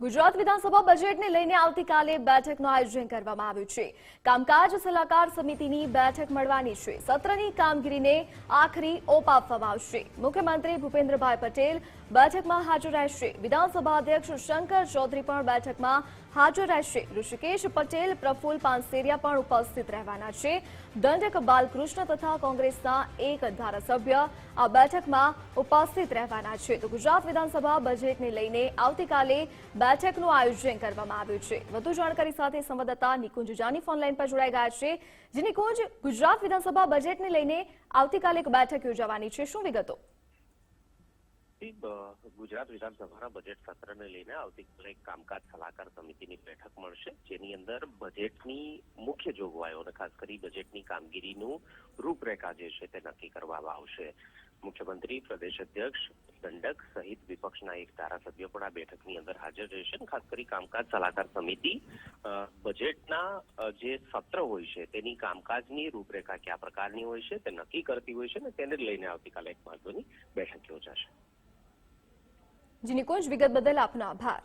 ગુજરાત વિધાનસભા બજેટને લઈને આવતીકાલે બેઠકનું આયોજન કરવામાં આવ્યું છે. કામકાજ સલાહકાર સમિતિની બેઠક મળવાની છે. સત્રની કામગીરીને આખરી ઓપ આપવામાં આવશે. મુખ્યમંત્રી ભૂપેન્દ્રભાઈ પટેલ બેઠકમાં હાજર રહેશે. વિધાનસભા અધ્યક્ષ શંકર ચૌધરી પણ બેઠકમાં હાજર રહેશે. ઋષિકેશ, પટેલ, પ્રફુલ પાનસેરિયા પણ ઉપસ્થિત રહેવાના છે. દંડક બાલકૃષ્ણ તથા કોંગ્રેસના એક ધારાસભ્ય આ બેઠકમાં ઉપસ્થિત રહેવાના છે. તો ગુજરાત વિધાનસભા બજેટને લઈને આવતીકાલે બેઠકનું આયોજન કરવામાં આવ્યું છે. વધુ જાણકારી સાથે સંવાદદાતા નિકુંજ જાની ફોનલાઈન પર જોડાઈ ગયા છે. જે નિકુંજ, ગુજરાત વિધાનસભા બજેટને લઈને આવતીકાલે એક બેઠક યોજાવાની છે. શું વિગતો? જી, ગુજરાત વિધાનસભાના બજેટ સત્રને લઈને આવતીકાલે કામકાજ સલાહકાર સમિતિની બેઠક મળશે. જેની અંદર બજેટની મુખ્ય જોગવાઈઓ અને ખાસ કરી બજેટની કામગીરીનું રૂપરેખા જે છે તે નક્કી કરવામાં આવશે. મુખ્યમંત્રી પ્રદેશ અધ્યક્ષ દંડક સહિત વિપક્ષના એક ધારાસભ્ય પણ આ બેઠકની અંદર હાજર રહેશે ખાસ કરી કામકાજ સલાહકાર સમિતિ બજેટના જે સત્ર હોય છે તેની કામકાજની રૂપરેખા કયા પ્રકારની હોય છે તે નક્કી કરતી હોય છે અને તેને લઈને આવતીકાલે એક મહત્વની બેઠક યોજાશે કોઈ વિગત બદલ આપનો આભાર